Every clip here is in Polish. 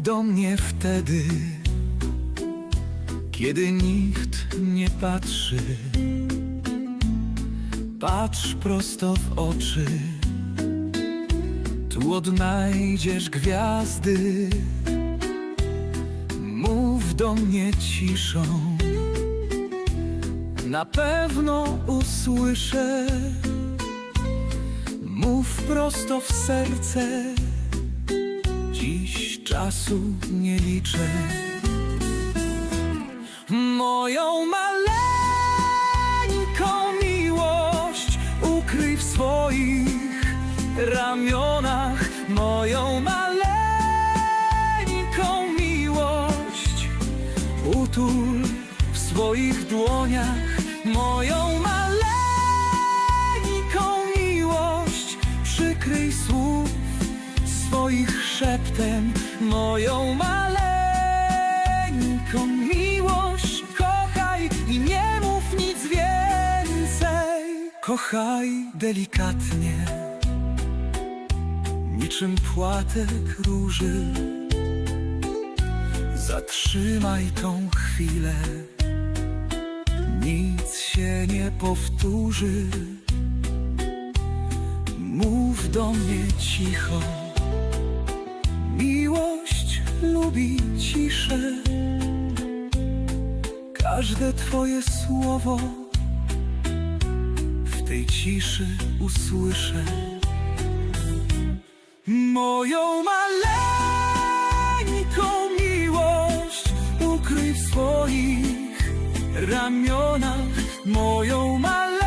do mnie wtedy, kiedy nikt nie patrzy. Patrz prosto w oczy, tu odnajdziesz gwiazdy. Mów do mnie ciszą, na pewno usłyszę. Mów prosto w serce, dziś czasu nie liczę. Moją maleńką miłość ukryj w swoich ramionach. Moją maleńką miłość utul w swoich dłoniach. Moją Moją maleńką miłość kochaj i nie mów nic więcej. Kochaj delikatnie, niczym płatek róży. Zatrzymaj tą chwilę, nic się nie powtórzy. Mów do mnie cicho. Lubi ciszę. Każde Twoje słowo w tej ciszy usłyszę. Moją maleńką miłość ukryj w swoich ramionach. Moją maleńką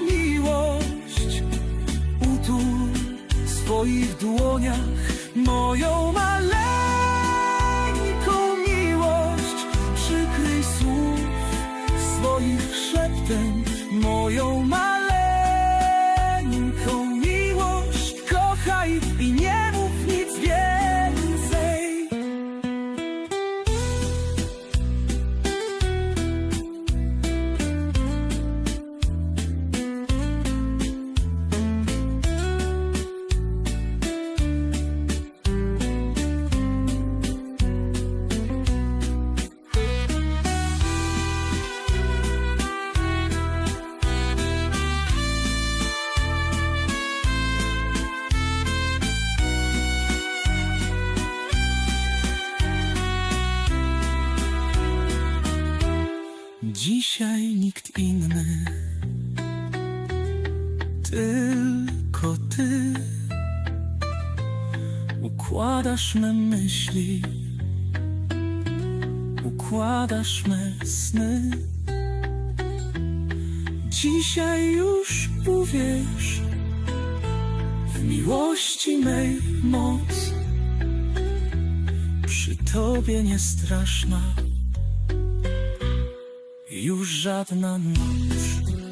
miłość utul w swoich dłoniach. Moją maleńką miłość Dzisiaj nikt inny, tylko ty. Układasz me myśli, układasz me sny. Dzisiaj już uwierz w miłości mej moc, przy tobie nie южат на ночь.